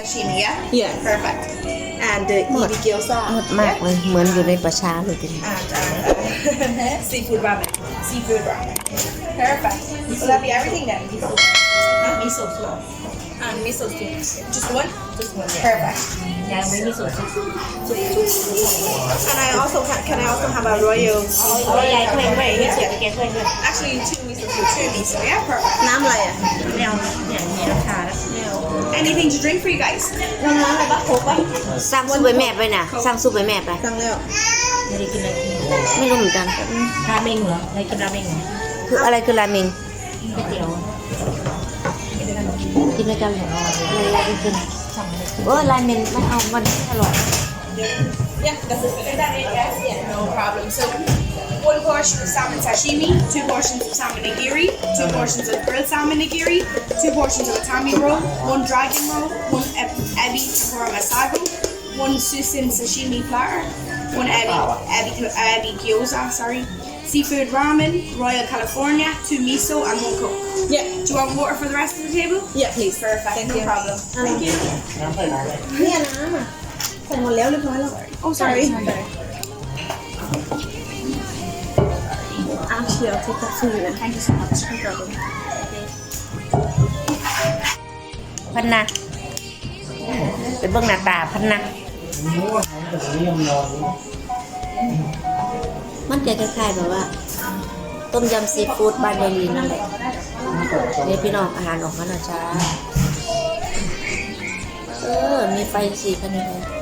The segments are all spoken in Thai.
Sashimi, yeah? Yes. Perfect. And the ebi gyoza. มืดมากเลย เหมือนอยู่ในประชาเลยทีนี้ And uh, seafood ramen. Seafood ramen. Perfect. Will that be everything then? Not miso as well. And miso too. Just one? Just one. Yeah. Perfect. ยังไม่มีสูตรซุป And I also can, can I also have a royal โอ้ยยายถ้วยถ้วยเนี่ยเสียแกถ้วยด้วย actually two miso too, two miso, yeah? Perfect. น้ำอะไรอ่ะ ไม่เอาเนี่ยมีราคาแล้ว Anything to drink for you guys? น้ำน้ำอะไรบ้างโค้กป่ะสร้างซุปไปแม่ไปน่ะสร้างซุปไปแม่ไป สั่งแล้วไม่ได้กินอะไรไม่รู้เหมือนกัน ราเมงเหรออะไรกินราเมงเหรอคืออะไรคือราเมงก๋วยเตี๋ยวกินด้วยกันเหรออะไรอะไรกินโอ้ราเมงไม่เอามันไม่อร่อย Yeah, that's it. Is that it? Yes. Yeah, no problem. So, one portion of salmon sashimi, two portions of salmon nigiri, two portions of grilled salmon nigiri, two portions of atami roll, one dragon roll, one abe ebi tempura masago, one susin sashimi platter, one ebi, ebi, ebi gyoza, sorry, seafood ramen, Royal California, two miso, and one coke. Yeah. Do you want water for the rest of the table? Yeah, please. Perfect, Thank no you. problem. Thank you. Mira, nada más. Se. Oh, sorry. sorry. sorry. วเชียวที่จะซื้อนะ Thank you so much. No problem. พันนะไปเบิ่งหน้าตาพันนะมันจะคล้ายๆแบบว่า ต้มยำซีฟู้ดบ้านยายลีนั่นแหละเดี๋ยวพี่น้องอาหารออกมาหน่อยจ้า เออ มีไฟสีกันเลย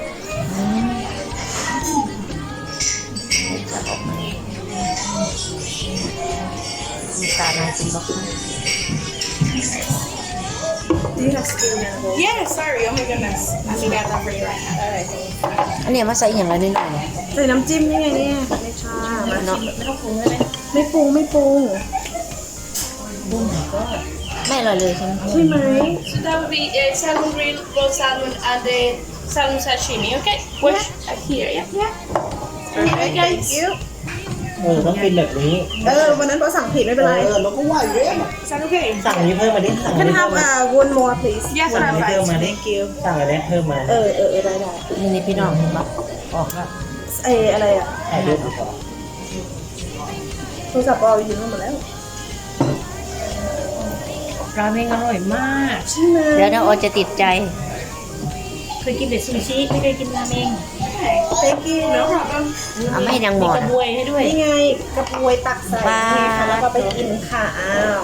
มีตาหนากินบ้าง Do you have spoon and a bowl? Yeah, sorry. Oh my goodness. Let me get that for you right now. All right. อันเนี้ยมาใส่อย่างไรนิดหน่อยเนี่ย ใส่น้ำจิ้มนี่ไงเนี่ยไม่ชามา เนาะ ไม่ต้องปรุงใช่ไหม ไม่ปรุงไม่ปรุง ไม่อร่อยเลยใช่ไหม ใช่ไหม So that would be uh, salmon grill, rolled salmon, and the salmon sashimi. Okay, which uh, here, yeah. Yeah. Perfect. Thank you. เออต้องกินแบบนี้ เออวันนั้นเราสั่งผิดไม่เป็นไร เออเราก็ว่าอยู่แล้ว Is that okay? สั่งอันนี้เพิ่มมาดิสั่งอัน Can นี้ have เพิ่มมา uh, one more please Yes, สั่งอันนี้เพิ่ม perfect. มาดิ Thank you. สั่งอันนี้เพิ่มมาเออเออเออได้ได้นี่นี่พี่น้องเห็นปะออกแล้วเอออะไรอะถ่ายรูปดีกว่าโทรศัพท์เรายืมมาหมดแล้วราเมงอร่อยมาก ใช่ไหมเดี๋ยวน้าออจะติดใจ เคยกินแต่ซูชิไม่เคยกินราเมง Thank you No problem. เอาไม่ให้นางหมมีอกระบวยให้ด้วยนี่ไงกระบวยตักใส่บ้านี่ค่ะแล้วก็ไปกินค่ะอ้าว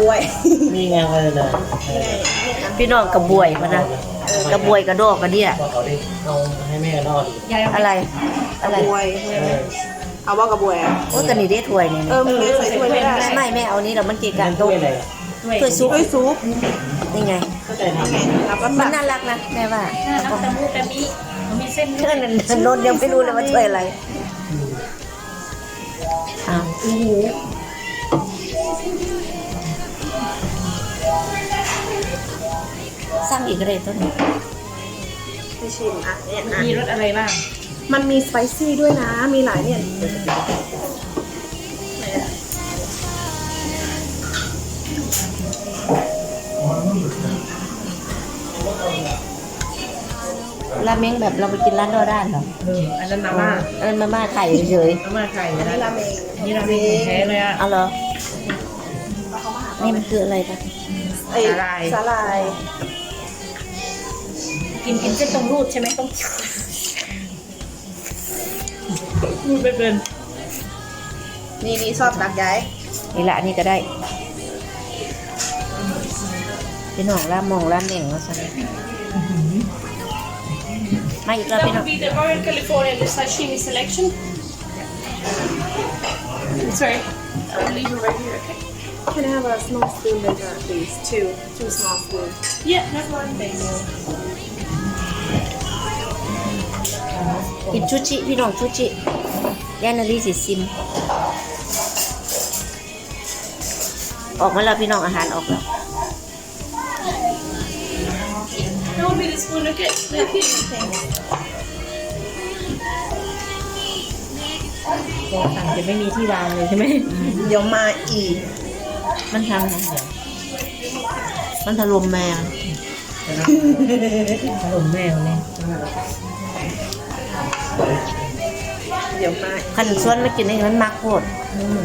บวยมีงานอะไรนะพี่น้องกระบวยพะนะกระบวยกระดอกกระเดี่ยบอกเขาดิเอาให้แม่นอนดิยายเอาอะไรอะไรบวยเออเอาว่ากระบวยอะโอ้ยกันนี่ได้ถ้วยนี่เออมึงเลยใส่ถ้วยไม่ได้ไม่ไม่ไม่เอานี้เรามันเกะกะมันโต๊ะด้วยอะไรอะด้วยถ้วยซุปถ้วยซุปนี่ไงเข้าใจทำไงแล้วก็มัตันกน่ารักนะแม่ว่าน่ารักตะมูตะมิ มันมีเส้นด้เพื่วอยนนนท์ยังไม่รู้เลยว่าถ้วยอะไรอ้าวโอ้โหสร้างอีกอะไรต้นนี้ไปชิมอะเนี่ยอะมีรสอะไรบ้าง มันมีสไปซี่ด้วยนะ มีหลายเนี่ย ราเมงแบบเราไปกินร้านดอด้านเหรอเอออันนั้นมาม่าเออมาม่าไข่เฉยมาม่าไข่อันนะนี้ราเมงนี่ราเมงของแท้เลยอะๆเอาเหรอนี่มันคืออะไรปะเอ้ยสาหร่าย สาลายกินกินเส้นตรงรูดใช่ไหมต้องรูดไปเป็นนี่นี่ชอบตักย้ายนี่ละอันนี่ก็ได้พี่น้องล่ามองล่ามเหน่งแล้วสันม าอีกแล้ว That พี่น้อง would be the Royal California the sashimi selection. Sorry, I'll leave it right here. Okay. Can I have a small spoon later please two two small spoon Yeah, no problem. Thanks. กินชูชิพี่น้องชูชิย่านารีสิซิม ออกมาแล้วพี่น้องอาหารออกแล้ว That would be the spoon. Okay. Thank you. ตัวสั่งจะไม่มีที่วางเลยใช่ไหม เดี๋ยวมาอีก มันทำไงมันถล่มแมวขนมแม่วันนี้เดี๋ยวมาคันชวนไม่กินนี่มันมักโคตรอืม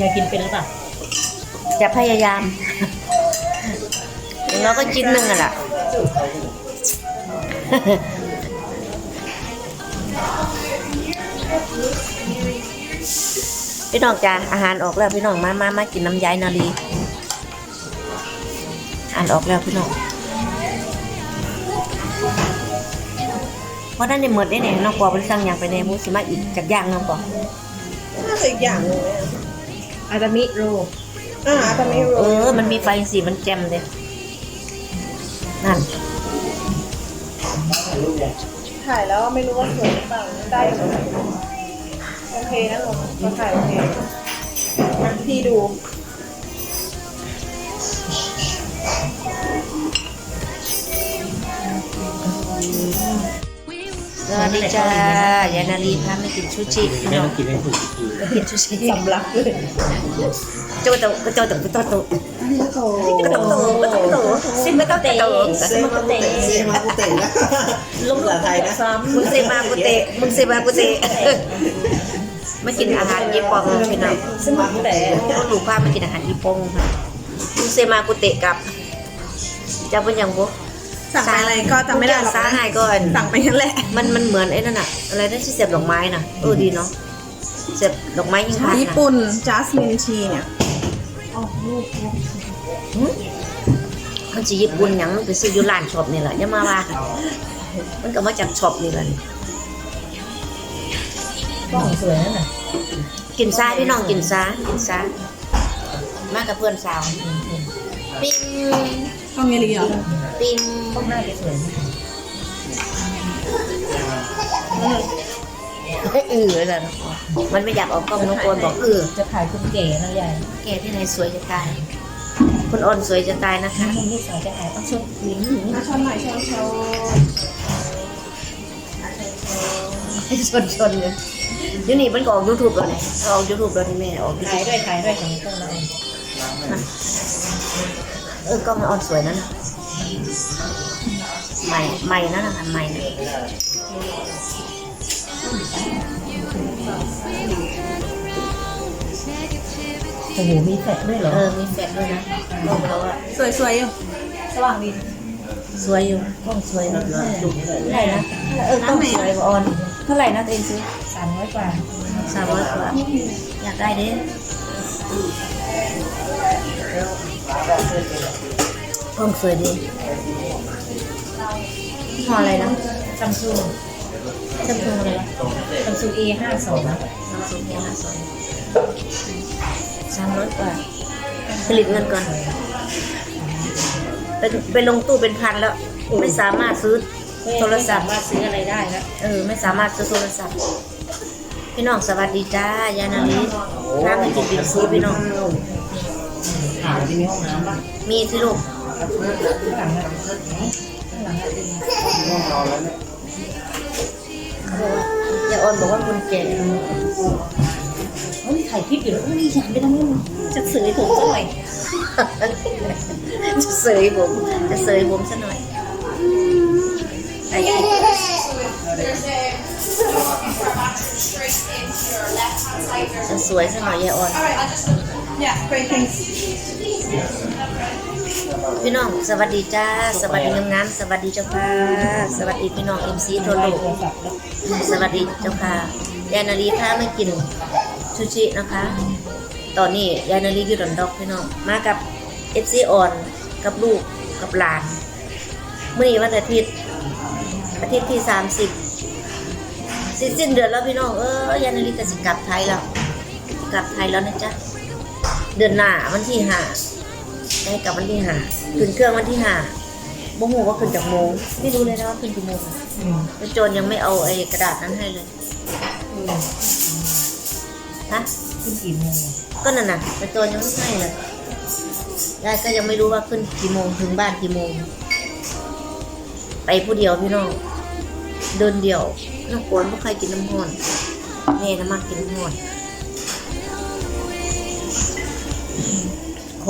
ยายกินเป็นหรือเปล่าจะพยายาม เราก็กินหนึ่งอะล่ะพี่น้องจ้าอาหารออกแล้วพี่น้องมามามากินน้ำยายนาลีอาหารออกแล้วพี่น้องเพราะนั่นในหมดได้เนี่ยน้องปอบริสั่งอย่างไปในมูสิมาอีกจากอย่างน้องปอน่าจะอีกอย่างหนึงเลยอะอาดามิโรอ่าตอนนี้เอรู้อมันมีไฟสีมันแจ่มเลย ถ่ายแล้วไม่รู้ว่าสวยหรือเปล่าได้อยู่โอเคนะลงก็ถ่ายโอเคนะพี่ดู สวัสดีจ้ายายนาลีพามากินชูชิพี่แม่น้อต้องงกินให้ถูกทีมากินชูชิสำลักเลยโจโตโจโตโจโต โตโจโตโจโตซิมโตโตเซมากุเตะเซมากุเตะนะลูกภาษาไทยนะมึงเซมากุเตะมึงเซมากุเตะมากินอาหารญี่ปุ่นพี่น้องเซมากุเตะก็ลูกพามากินอาหารญี่ปุ่นค่ะมึงเซมากุเตะกับจะเป็นอย่างบุสั่งไปอะไรก็จำไม่ได้หรอกสาหายก่อนสั่งไปนั่นแหละ มันมันเหมือนไอ้นั่นอะอะไรนั่นที่เสียบดอกไม้น่ะเออดีเนาะเสียบดอกไม้ยิงพันญี่น่ะปุ่นจัสมินชีเนี่ยหึ มันจะญี่ปุ่นหยังมันไปซื้ออยู่ร้านช็อปนี่แหละอย่ามาว่ากันมันก็มาจากช็อปนี่แหละกล้องสวยนั่นน่ะกินซาพี่น้องกินซากินซามากับเพื่อนสาว ปิ้งต้องเงลีเหรอปิ้งกล้องหน้าแกสวยนะเออเลยนะ มันไม่อยากออกกล้องน้องโกนบอกเออจะขายคุณเก๋นะยายแกที่ไหนสวยจะตายคุณอ่อนสวยจะตายนะคะมุมนี้สวยจะขายต้องชมหญิงหญิงมาชนหน่อยชนชนชนชนเลยเดี๋ยวนี้มันก็ออกยูทูบแล้วไงออกยูทูบแล้วนี่แม่ออกขายด้วยขายด้วยของต้องเราเออกล้องมันออนสวยนั่นนะใหม่ใหม่นั่นนะคะใหม่นะ โอ้โหมีแฟลชด้วยเหรอ เออ มีแฟนด้วยนะกล้องเขาอะสวยๆอยู่สว่างดีสวยอยู่กล้องสวยนะดูเท่าไหร่นะเออกล้องสวยกว่าออน เท่าไหร่นะตัวเองซื้อสามร้อยกว่าสามร้อยกว่า อยากได้เด้กล้องสวยดียี่ห้ออะไรนะซัมซุง ซัมซุงอะไรนะซัมซุง A ห้าสองซัมซุงเอห้าสองสามร้อยกว่าผลิตเงินก่อนไปไปลงตู้เป็นพันแล้ว ไม่สามารถซื้อโทรศัพท์สามารถซื้ออะไรได้แล้วเออ ไม่สามารถซื้อโทรศัพท์ พี่น้องสวัสดีจ้ายานาลิน้ำไม่กินบินซีพี่น้องถามที่มีห้องน้ำป่ะมีที่ลูกข้างหลังอะข้างหลังอะดีห้องนอนแล้ว เนี่ยยายออนบอกว่าคนแก่เฮ้ยถ่ายคลิปอยู่แล้วนี่ฉันไปทำนู่นจะซื้อผมสักหน่อย จะเสยผมจะเสยผมซะหน่อยไอ้ There's a straight into your left hand side. There's จะสวยซะหน่อยยายออน พี่น้องสวัสดีจ้า สวัสดีงามๆสวัสดีเจ้าค่ะ สวัสดีพี่น้องเอ็มซีทั่วโลกโทรล้วสวัสดีเจ้าค่ะยายนาลีพาไมากินชูชินะคะ ตอนนี้ยายนาลีอยู่ดอนดอกพี่น้องมากับเอฟซีออนกับลูกกับหลานเมื่อนี้วันอาทิตย์อาทิตย์ที่สามสิบสิ้นเดือนแล้วพี่น้องเออยายนาลีก็สิกลับไทยแล้วกลับไทยแล้วนะจ๊ะเดือนหน้าวันที่ห้า ได้กลับวันที่ห้าขึ้นเครื่องวันที่ห้าบ่ฮู้ว่าขึ้นจากโมง ไม่รู้เลยนะว่าขึ้นกี่โมงอืมแล้วโจรยังไม่เอาไอ้กระดาษนั้นให้เลยฮะขึ้นกี่โมงอะก็นั่นน่ะแต่โจรยังไม่ให้เลยยายก็ยังไม่รู้ว่าขึ้นกี่โมงถึงบ้านกี่โมง ไปผู้เดียวพี่น้องเดินเดียวน้องกวนไม่ใครกินน้ำห้อนแม่น้ำมากกินน้ำห้อน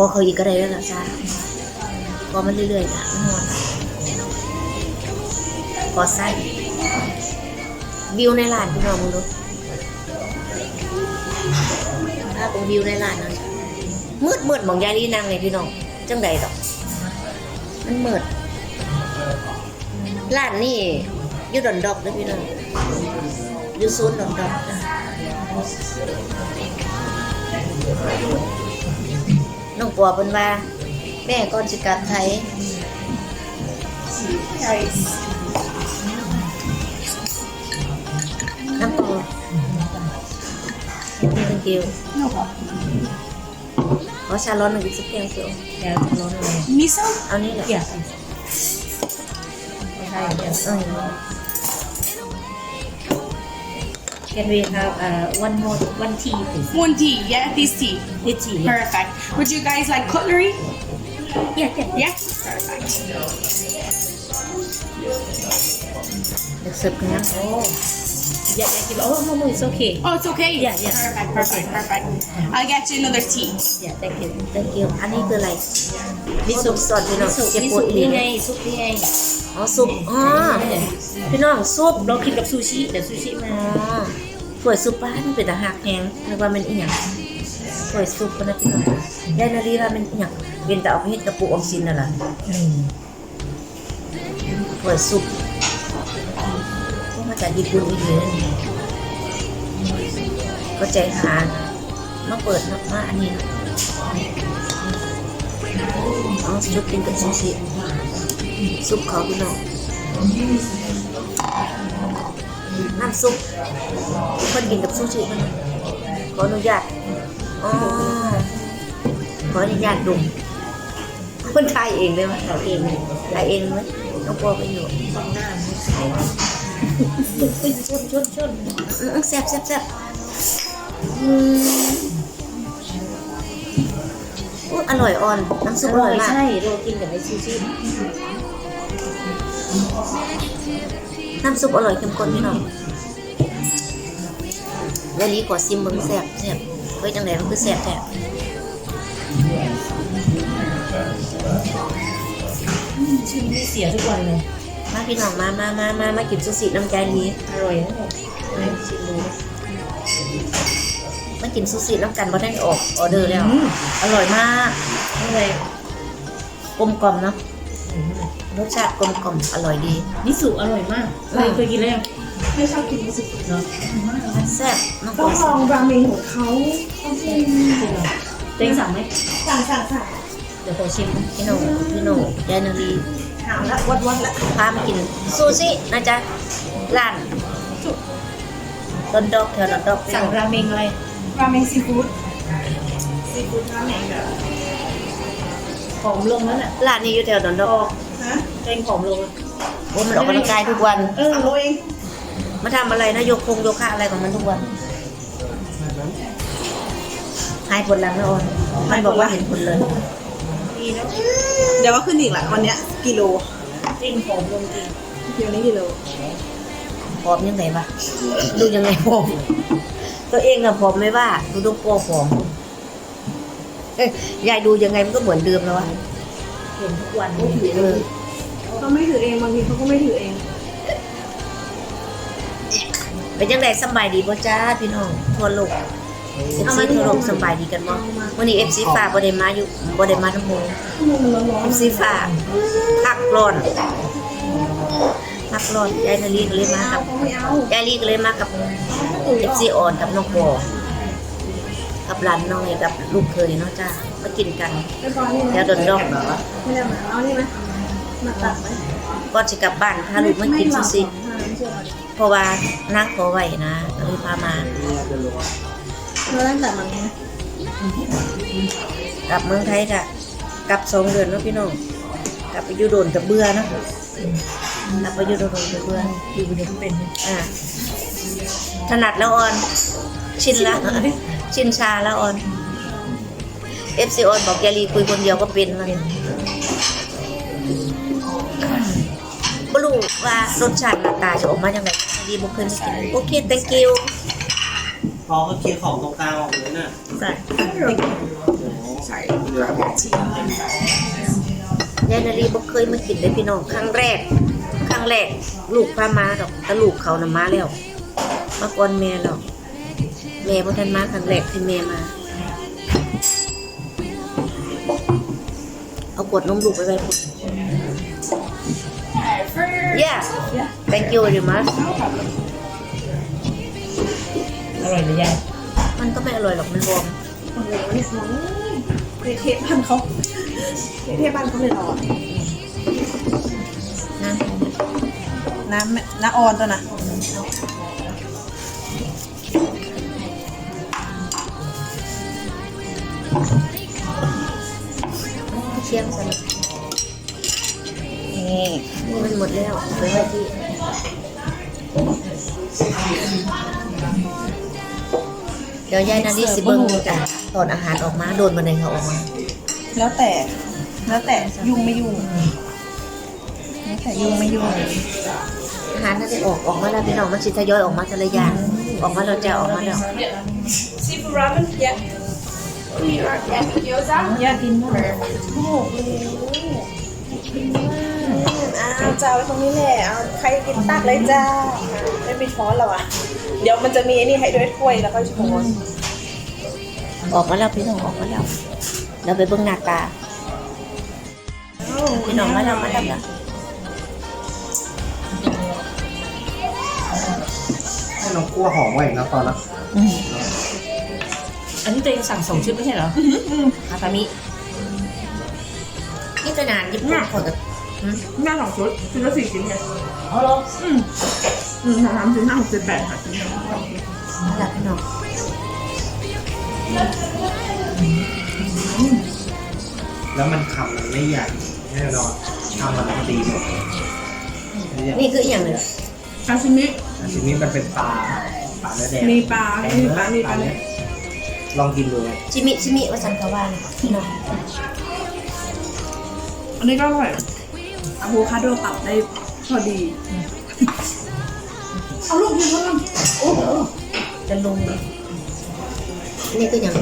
อเขาอีกก็ได้แล้วล่ะจ้าพอมันเรื่อยๆนะมันอนพอไส้วิวในร้านพี่น้องมึงดูถ้าเป็นวิวในร้านนะมืดมืดๆหมองยายนี่นั่งเลยพี่น้องจังใดดอก มันมืดร้านนี่อยู่ดอนดอกเลยพี่น้องอยู่โซนดอนดอกจ้ะ น้องปัวเป็นว่า แม่ก่อนสิกลับไทยน้ำปลานี่เป็นเกลียวขอชาร้อนหนึ่งอีกสักแก้วเชียวแล้วจะร้อนอะไร Miso? เอานี่แหละเกี่ยใช่เกี่ยเออ Can we have uh, one more one tea please One tea, yeah? This tea. this tea yeah Perfect. Would you guys like cutlery? yeah yeah Yeah? Perfect. เด็กเสิร์ฟกันยัง oh yeah yeah give oh no no it's okay Oh, it's okay? Yeah, yeah. Perfect, perfect, perfect. I'll get you another tea. yeah thank you thank you อันนี้คืออะไรนี่ซุปซอสพี่น้อง ซุป เจ็บ นี่ ปว ซุ ด ป อี นี่ ก ไงซุปนี่ไง อ๋อซุปอ๋อพี่น้องซุป เรากินกับซูชิเดี๋ยวซูชิมา อ๋อ ถ้วยซุปบ้านเป็นตะหักแห้งนึกว่ามันอีหยังถ้วยซุปนะพี่น้องยายนารีว่ามันอีหยังเป็นแต่เอาเฮ็ดกระปุกออมสินน่ะล่ะอืมถ้วยซุปพวกมาจากญี่ปุ่นอีกเลยก็ใจหามาเปิดมาอันนี้นะอ๋อซุปกินกับซูชิซุปเขาพี่น้อง น้ำซุปเพิ่นกินกับซูชิมันขออนุญาตอ๋อขออนุญาตดุมเพิ่นทายเองเลยมั้ยถ่ายเองถ่ายเองไหมน้องปอไปอยู่ชนชนชนอืมแซ่บแซ่บแซ่บอืมอุ๊ยอร่อยอ่อน น้ำซุปออร่ร่ออยยมาก ใช่เรากินกับในซูชิน้ำซุปอร่อยเข้มข้นพี่น้อง เวลีขอซิมเบิ้งแซ่บแซ่บเฮ้ยจังไหนมันคือแซ่บแซ่บชิมนี่เสียทุกวันเลย มาพี่น้องมามามามามากินซูชิน้ำใจนี้อร่อยนะเนี่ยชิมดูมากินซูชิน้ำกันบ่ได้ออกออเดอร์แล้ว อร่อยมากอะไรกลมกล่อมเนาะรสชาติกลมกล่อมอร่อยดี มิสุอร่อยมากเคยเคยกินแล้ว ยังไม่ชอบกินมิสุเนาะแซ่บน้องปต้อองลองราเมงของเขาต้องชิมเต็งสั่งไหมสั่งสั่งสั่งเดี๋ยวขอชิมพี่โหน่งพี่โหน่งยายนารีหาละวัดวัดละพามากินซูชินะจ๊ะร้านดอนดอกแถวดอนดอกสั่งราเมงอะไรราเมงซีฟู้ดซีฟู้ดราเมงแบบผอมลงแล้วน่ะร้านนี้อยู่แถวดอนดอกฮะเต็งผอมลงแล้วโอ้มันออกกำลังกายทุกวันเออโรเอง มาทำอะไรนะโยกคงโยคะอะไรของมันทุกวัน หายปวดหลังแล้วออนไม่บอกว่าเห็นผลเลยดีแล้วเดี๋ยวก็ขึ้นอีกละวันเนี้ยกิโลเต็งผอมลงจริงเดี๋ยวนี้กิโลผอมยังไงวะดูยังไงผอมตัวเองอะผอมไม่ว่า ดูดูโปผอมเอ้ยยายดูยังไงมันก็เหมือนเดิมแล้ววะเห็นทุกวันเออเขาไม่ถือเองบางทีเขาก็ไม่ถือเอง เป็นยังไงสำบายดีป่จ้าพี่น้องทั่วโลกเอฟซีทั่วโลกสำบายดีกันบ่วันนี้เอฟซีฟ้าบ่ได้มาอยู่บ่ได้มาทั้งหมดชั่วโมงมันร้อนเอฟซีฟ้าพักร้อนพักร้อนยายนาลีก็เลยมากับเขาไม่เอายายลีก็เลยมากับเอฟซีอ่อนกับน้องปอกับหลานน้อยกับลูกเคยเนาะจ้ามากินกันเรียบร้อยนี่เดี๋ยวดนดอกไม่ได้มาเอานี่ไหมมาตัดไหมก่อนสิกลับบ้านพาลูกมากินซูชิไม่เชื่อเพ ราะว่านั่งขอไว้นะก็เลยพามา เราตั้งแต่มันไหมกลับเมืองไทยกะกลับสองเดือนเนาะพี่น้องกลับไปอยู่โดนกับเบื่อเนาะกลับไปอยู่โดนกับเบื่ออยู่ในเป็น อ่าถนัดแล้วออน ชินละ ชินชาแล้วออนเอฟซีออนบอกยาลีคุยคนเดียวก็เป็นมัน บรู้ว่ารสชาติหน้าตาจะออกมาอย่างไรดีบุเคยไม่กินโอเค thank you พอเขาเคลียร์ของตรงกลางออกเลยน่ะใส่ Sorry. ยายนาลีบ่เคยมากินเลยพี่น้องครั้งแรก ครั้งแรก ลูกพามาดอกแต่ลูกเขานำมาแล้วมาก่อนแม่แล้วแม่บ่ทันมาครั้งแรกที่แม่มา เอากดนมลูกไปไว้พุ่น Yeah thank you very much อร่อยเลยยายมันก็ไม่อร่อยหรอกมันรวมโอ้โหนี่สวยเคยเทปบ้านเขาเคยเทปบ้านเขาเลยเหรอนะน้ำแม่น้ำออนตัวน่ะเชียงสนุก นี่นี่มันหมดแล้วไปไว้ที่เดี๋ยวยายนาลีสิเบิ้งจ้ะตอนอาหารออกมาโดนบันไดเขาออกมา แล้วแต่ แล้วแต่ยุ่งไม่ยุ่งแล้วแต่ยุ่งไม่ยุ่งอาหารน่าจะออกออกมาแล้วพี่น้องมันสิทยอยออกมาแต่ละอย่างออกมาแล้วจะออกมาแล้ว Seafood ramen? Yeah. We are having gyoza. อยากกินมากโอ้โห อ้าวจ้าไว้ตรงนี้แหละเอาใครกินตักเลยจ้า ไม่มีช้อนหรอวะเดี๋ยวมันจะมีไอ้นี่ให้ด้วยถ้วยแล้วก็ช้อนออกมาแล้วพี่น้องออกมาแล้วเราไปเบิ้งหน้าตาพี่น้องมาแล้วมาแล้วจ้ะให้น้องกลัวหอมไว้อีกนะตอนนะอันนี้ตัวเองสั่งสองชุดไม่ใช่เหรอคาตามิ นี่ขนาดญี่ปุ่นคนกับ หน้าสองชุดชุดละสี่ชิ้นไงอ๋อเหรออืมสามชิ้นห้าหกเจ็ดแปดค่ะชิ้นมาแล้วพี่น้องแล้วมันคำมันไม่ใหญ่แน่นอนคำมันพอดีหมดเนี่ยนี่คืออหย่างเลยซาชิมิอันนี้มันเป็นปลาปลาเนื้อแดงมีปลาแดงมีเนื้อปลามีปลาเนี่ยลองกินดูเลยชิมิชิมิว่าสันกาวาเลยพี่น้องอันนี้ก็อร่อย อะโวคาโดปรับได้พอดี เอาลูกกินเขาลโอ้โหจะลงเลยนี่คืออย่าง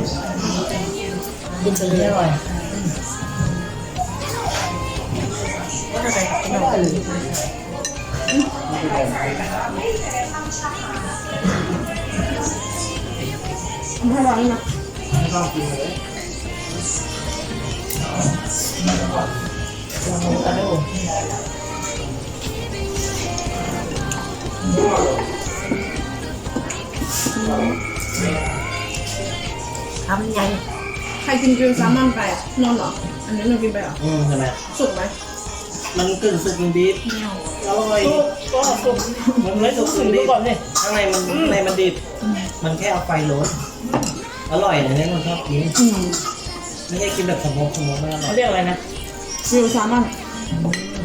กินไปเลยอร่อยว่าอะไรพี่น้องำถ้าร้อนนะลองกินเลย กระโดดทำใหญ่ใครกินกริลแซลมอนไปอะนอนเหรอ อันนี้เรากินไปเหรอ อืมใช่ไหมสุกไหมมันกึ่งสุกกึ่งดิบอร่อยก็สุกมันไม่สุกกึ่งดิบข้างในมันข้างในมันดิบมันแค่เอาไฟลดอร่อยนะเนี่ยมันชอบกินอืมไม่ใช่กินแบบสมมติสมมติไม่อร่อเขายเรียกอะไรนะ กริลแซลมอน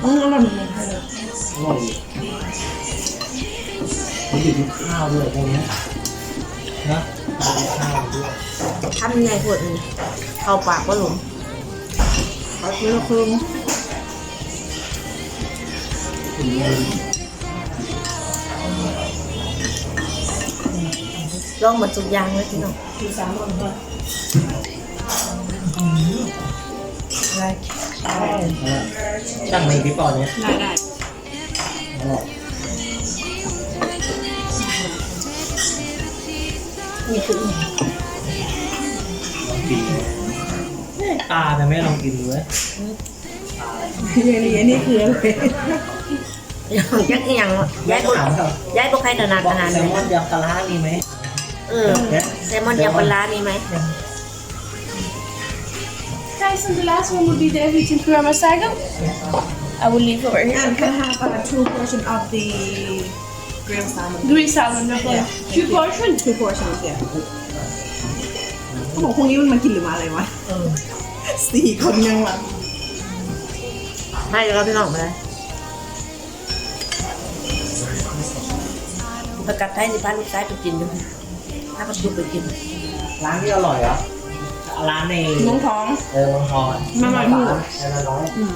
อืมอร่อยเหมือนกันเลยอร่อยมันอยู่ที่ข้าวด้วยพวกเนี้ยนะมันอยู่ที่ข้าวด้วยทำใหญ่ปวดนี่เข้าปากก็หลงเอาทีละครึ่งถึงเลยลองหมดทุกอย่างเลยพี่น้องกริลแซลมอนด้วย ตั้งในพี่ปอนเนี่ยได้ได้อร่อยนี่คืออหย่างลองกินปลาแต่ไม่ลองกินดูเลยนี่นี่นี่คืออะไรยักษ์อหย่างย้ายบถามกับย้ายบกใครถนัดบอกอาหารแซลมอนยำปลาร้ามีไหมเออแซลมอนยำปลาร้ามีไหม Guys, and the last one would be the Everything Kurama Saga. I will leave over here. and can have uh, two portion of the grilled salmon Green salmon, no problem. Yeah. Two portions. two portions yeah เขาบอกพวกนี้มันมากินหรือมาอะไรวะสี่คนยังวะให้แล้วพี่น้องไปเลยประกาศไทยสิพาลูกชายไปกินดูถ้าประตูไปกิน ร้านที่อร่อยเหรอ ร้านในน้องท้อง เออมังทอนมาหน่อยหมู่เออร้อยอืม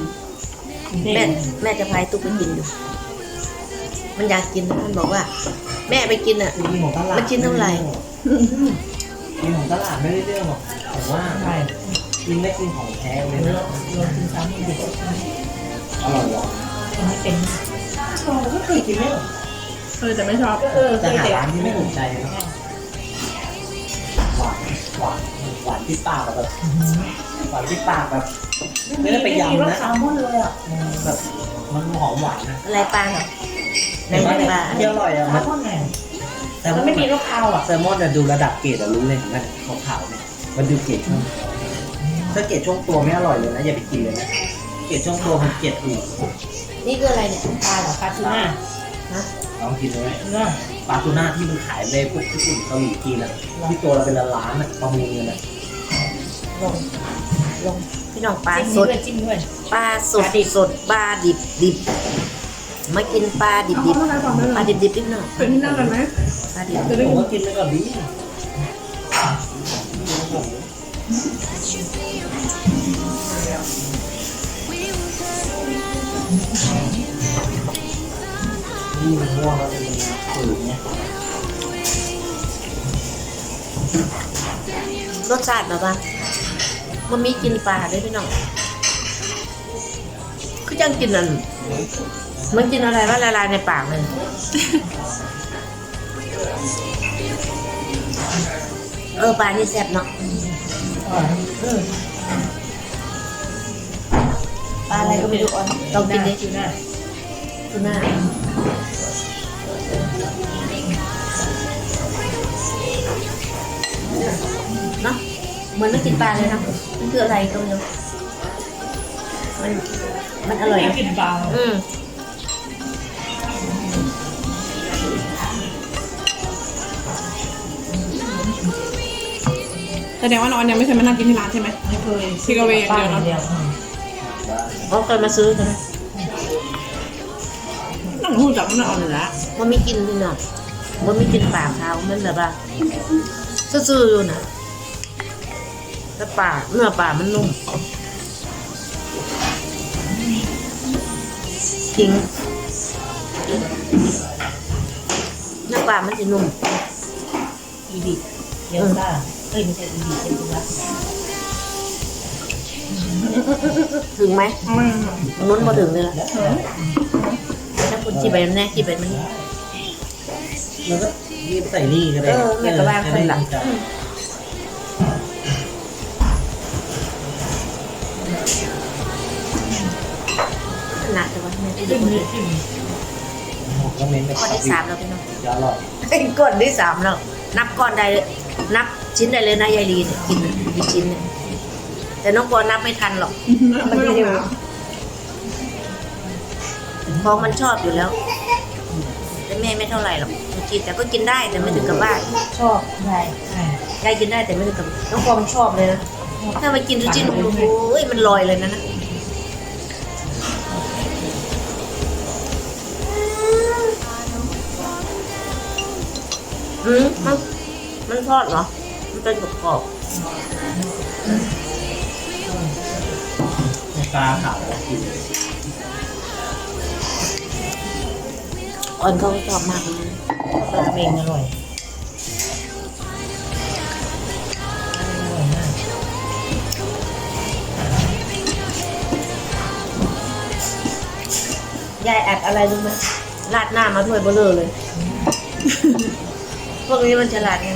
แม่แม่จะพายตุ๊กไปกินอยู่ มันอยากกินนะมันบอกว่า แม่ไปกินอะ กินของตลาดมันกินเท่าไหร่ กินของตลาดไม่ได้เรื่องหรอกแต่ว่าใช่ยิ่งได้กินของแท้เลยเรานะเรากินซ้ำมันดิบอร่อยหรอมันไม่เป็นเราก็เคยกินไม่หรอกเออแต่ไม่ชอบ เออเคแต่ยหาเด็กร้านที่ไม่ถูกใจนะหวานหวาน หวานที่ปากแบบหวานที่ปากแบบไม่ได้ไปยำรสนะแซลมอนเลยอะแบบมันหอมหวานนะอะไรปลาเหรอในแต่ว่าปลาที่อร่อยแซอะลมันมอนไงแต่มันไม่มีรสคาวอะแซลมอนอะดูระดับเกรดอะรู้เลยเห็นไหมขาวๆเนี่ยมันดูเกรดช่วงถ้าเกรดช่วงตัวไม่อร่อยเลยนะอย่าไปกินเลยนะเกรดช่วงตัวมันเกรดถูกนี่คืออะไรเนี่ยปลาเหรอปลาทูน่าลองกินเลยเนาะปลาทูน่าที่มันขายในพวกญี่ปุ่นเกาหลีจีนอะที่ตัวเราเป็นล้านๆอะประมูลเงินอะ ลงลงพี่น้องปลาจิ้มสดด้วยจิ้มด้วยปลาสดสดปลาดิบดิบมากินปลาดิบดิบเอาเข้ามาก่อนเลยเหรอปลาดิบดิบนิดหน่อยเป็นที่นั่งกันไหมปลาดิบจะได้ผมก็กินไปก่อนดินี่มันง่วงแล้วมันฝืนเนี่ยรสชาติแบบว่า มันมีกินปลาด้วยพี่น้องคือจังกินอันมันกินอะไรว่าละลายในปากเลยเออปลานี่แซ่บเนาะอ่าเออปลาอะไรก็ไม่รู้อ่อนลองกินดิทูน่าทูน่าเนาะ เหมือนไม่กินปลาเลยนะมันคืออะไรก็ไม่รู้มันมันอร่อยไม่นะกินปลาอืมแสดงว่าน้องยังไม่เคยมานั่งกินที่ร้านใช่ไหมไม่เคย Take away อย่างเดียวเนอะเดียวเขาเคยมาซื้อกันนะนั่งหูจับมันอ่อนอยู่แล้วมันไม่กินพี่น้องมันไม่กินปลาเขามันแบบว่าซื่อๆอยู่นะ แต่ปลาเนื้อปลามันนุ่มจริงเนื้อปลามันจะนุ่มอีบีเยอะซ่าเอ้ยไม่ใช่อีบีเป็นตัวละถึงไหมไม่ตรงนู้นพอถึงเลยล่ะถ้าคุณจีบไปมันแน่จีบไปมันแล้วก็รีบใส่นี่ก็ได้เออแม่ก็ว่าคนหลัง ก็จิ้ยังมไม่เลได้ยจิ้มผมก็เม้นไปก้อนที่สามแล้วพี่น้องจะอร่อยก้อนที่สามแล้วนับก้อนใดนับชิ้นใดเลยนะยายลีเนี่ยกินกี่ชิ้นเนี่ยแต่น้องปอนับไม่ทันหรอกมันไม่รู้เพราะมันชอบอยู่แล้วแต่แม่ไม่เท่าไหร่หรอกกินแต่ก็กินได้แต่ไม่ถึงกับบ้านชอบใช่ยายกินได้แต่ไม่ถึงกับน้องปอมันชอบเลยนะถ้ามากินทุกชิ้นโอ้โหมันลอยเลยนะนะ อืมมันมันทอดเหรอ มันเป็นกรอบปลาขาวกินๆอ่อนเขาก็ชอบมากเลยปลาเมงอร่อยอร่อยมากยายอัดอะไรรู้ไหมราดหน้ามาถ้วยเบลอเลย พวกนี้มันฉลาดไง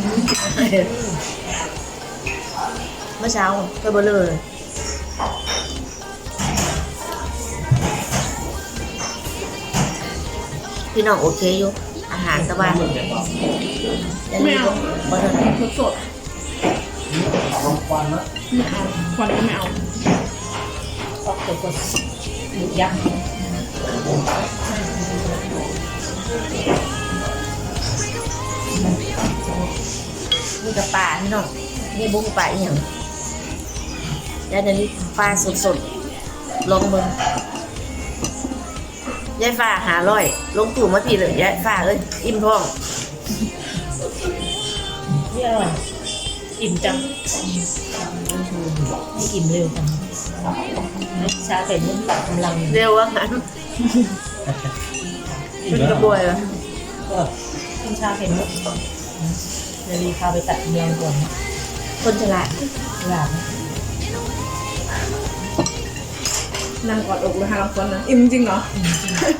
เมื่อเช้าถ้วยเบลอเลยพี่น้องโอเคอยู่ อาหารตะวันยังไม่เอาบ่ทันสดสดลองควันนะๆไม่เอาควันก็ไม่เอาซอกตัวกดหมึกยักษ์ นี่กับปลาพี่น้องนี่บุ้งปลาอีหยังยายเดี๋ยวนี้ปลาสดๆลองเบิ่งยายฟ้าหาร้อย ลงตู่มาพี่เลยยายฟ้าเอ้ยอิ่มท้องนี่อร่อยอิ่มจังไม่อิ่มเร็วจังชาเป็นนุ่มตัดกำลังเร็วว่างั้นอิ่มเป็นกระบวยเหรอก็กินชาเผ็ดมุก เดี๋ยวรีพาไปตัดกำลังก่อนคนฉลาดหลาบนั่งกอดอกเลยค่ะลำคนนะอิ่มจริงเหรอ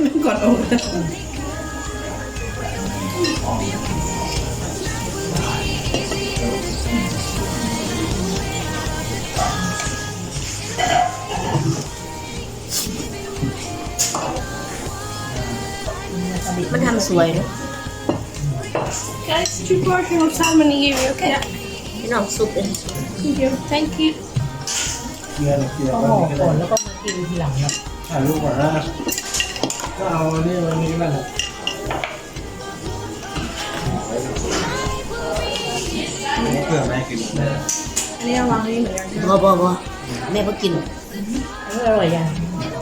นั่งกอดอกเลยมันทำสวยเนอะ Guys, two portions of salmon nigiri, okay? พี่น้องซุปเอง Thank you. Thank you. เกลือเกลือก็ก็ห่อมีก่ก็อนได้แล้วก็มากินทีหลังครับถ่ายรูปก่อนนะก็เอานี่วันนี้นั่นแหละเกลือไหมกินอันนี้เอาวางนี่เหมือนกันบอบอบอแม่ก็กินอันนี้อร่อยยัง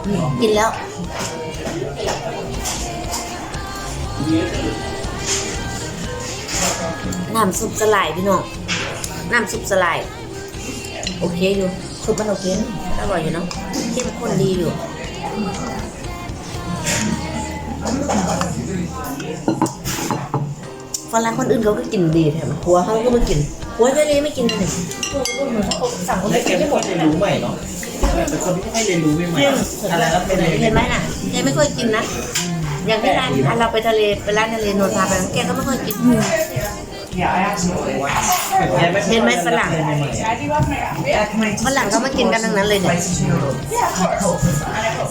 อืมกินแล้ว น้ำซุปสลายพี่น้องน้ำซุปสลายโอเคอยู่ซุปมันโอเคนะอร่อยอยู่เนาะเข้มข้นดีอยู่ฝรั่งคนอื่นเขาก็กินดีแถมผัวเขาก็ไม่กินผัวทะเลไม่กินเลยหมือนเขาสั่งเขาไม่กินไม่ไม่หมค่อยดเรียนรู้ใหม่เนาะเป็นคนที่ไม่ค่อยเรียนรู้ใหม่อะไรแล้วเป็นอะไรเห็นไหมน่ะแกไม่ค่อยกินนะอย่างที่ร้านเราไปทะเลไปร้านทะเลนนทาไปแกก็ไม่ค่อยกิน เห็นไหมฝรั่งฝรั่งเขามากินกันทั้งนั้นเลยเนี่ย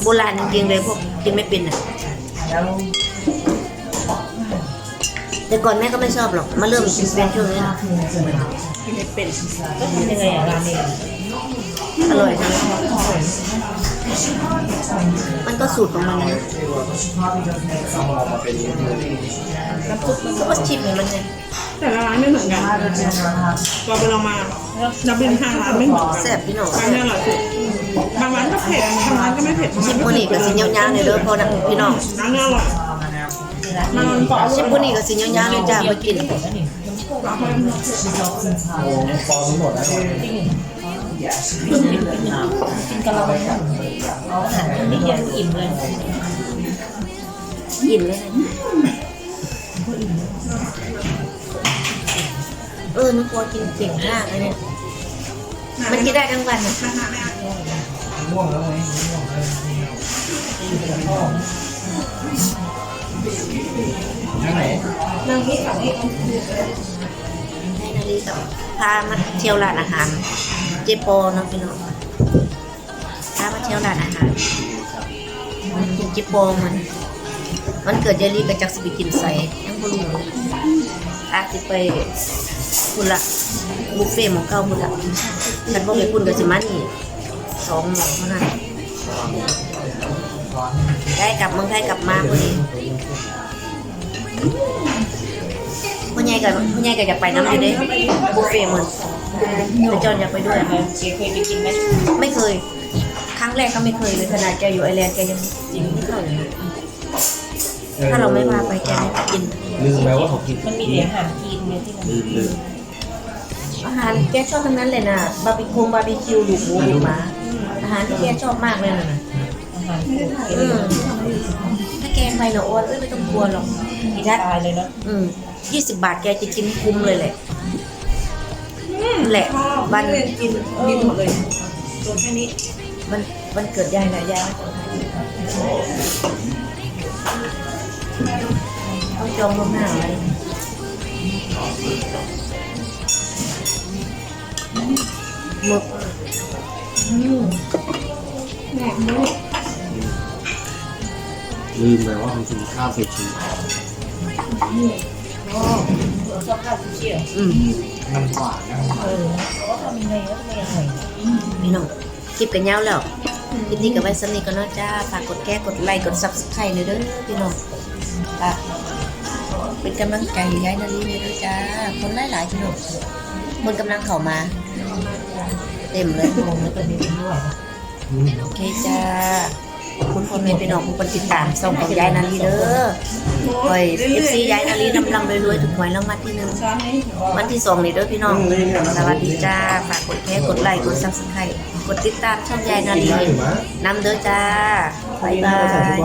โบราณจริงๆเลยพวกกินไม่เป็นอะแต่ก่อนแม่ก็ไม่ชอบหรอก มาเริ่มกินเป็นช่วงนี้ กินไม่เป็นก็ทำยังไงอะราเมงอร่อยนะ มันก็สูตรของมันนะมาเป็นน้ำซุปมันก็ชิมมันไงแต่ละร้านไม่เหมือนกันเราไปลองมาดับเบิลห้าร้านไม่เหมือนกันแซ่บพี่น้องร้านนี้อร่อยสุดบางร้านก็เผ็ดบางร้านก็ไม่เผ็ดชิมพวกนี้ก็สิยาวๆเลยเด้อพอนะพี่น้องร้านนี้อร่อยมันกรอบชิมพวกนี้ก็สิยาวๆเลยจ้ามากินโอ้ฟองหมดแล้ว กินกะละมังเอาอาหารนี่ยังอิ่มเลยอิ่มเลยเออน้องกลัวกินเก่งมากเลยเนี่ยมันกินได้ทั้งวันอะม่วงแล้วไงม่วงไหนนั่งที่ขับให้ให้นาลีกับพามาเที่ยวร้านอาหาร จโปเนาะพี่น้องพามาเที่ยวร้านอาหารกินเจโปมัน มันเกิดยายลี่กับจักสิไปกินใส่ยังบ่รู้เลยอาจสิไปพุ่นละบุฟเฟ่หมองเก้าพุ่นละฉันบ่ไปพุ่นกับสิมานี่สองหมอเท่านั้นได้กลับเมืองไทยกลับมาพอดี ใหญ่กับพ่อใหญ่ก็อยากไปน้ำอยู่เด้บุฟเฟ่ต์มันแต่จอนอยากไปด้วย เจ๊เคยไปกินไหมไม่เคย ครั้งแรกก็ไม่เคยเลยขนาดแกอยู่ไอร์แลนด์แกยังยังไม่เข้าเลยถ้าเราไม่พาไปแกไม่ไปกิน ลืมไปว่าเขากินมันมีแต่อาหารกินเนี่ยที่มันลืมลืมอาหารแกชอบทั้งนั้นเลยนะบาร์บีคิวบาร์บีคิวลูกหมูลูกหมาอาหารที่แกชอบมากเลยนะอาหารพวกอืมถ้า แกไปเนาะอ้วนเอ้ยไม่ต้องกลัวหรอกอีทัศน์ตายเลยเนาะอืมยี่สิบบาทแกจะกินคุ้มเลยแหละนั่นแหละบ้าวันนเรียนกินกินหมดเลยตัวแค่นี้มันมันเกิดยายนะยายต้องจองล่วงหน้าไว้หมึก ลืมไปว่าเขากินข้าวเสร็จชีเราชอบข้าวซุกี้อะอืมมันหวานนะเออเพราทำยังไงก็ไม่อร่อยพี่น้องคลิปกันยาวแล้วคลิปนี้กับไว้สำนีก็นอกจ้าฝากกดแก้กดไลค์กดซับสไครต์เลยเด้อพี่น้องฝากเป็นกำลังใจย้ายนาลีเลยเด้อจ้า คนหลายๆพี่น้องคนกำลังเข้ามา เต็มเลยมงแล้วก็มีเป็นด้วยโอเคจ้า คุณพ่อแม่พี่น้องผู้คนติดตามส่งของยายนาลีเด้อคอยเอฟซียายนาลีนำลำรวยๆถูกหวยรางวัลที่หนึ่งวันที่สองนี่เด้อพี่น้องสวัสดีจ้าฝากกดแชร์กดไลค์กดซับสไครต์กดติดตามช่องยายนาลีได้อยู่มั้ยนำเด้อจ้าบ๊ายบาย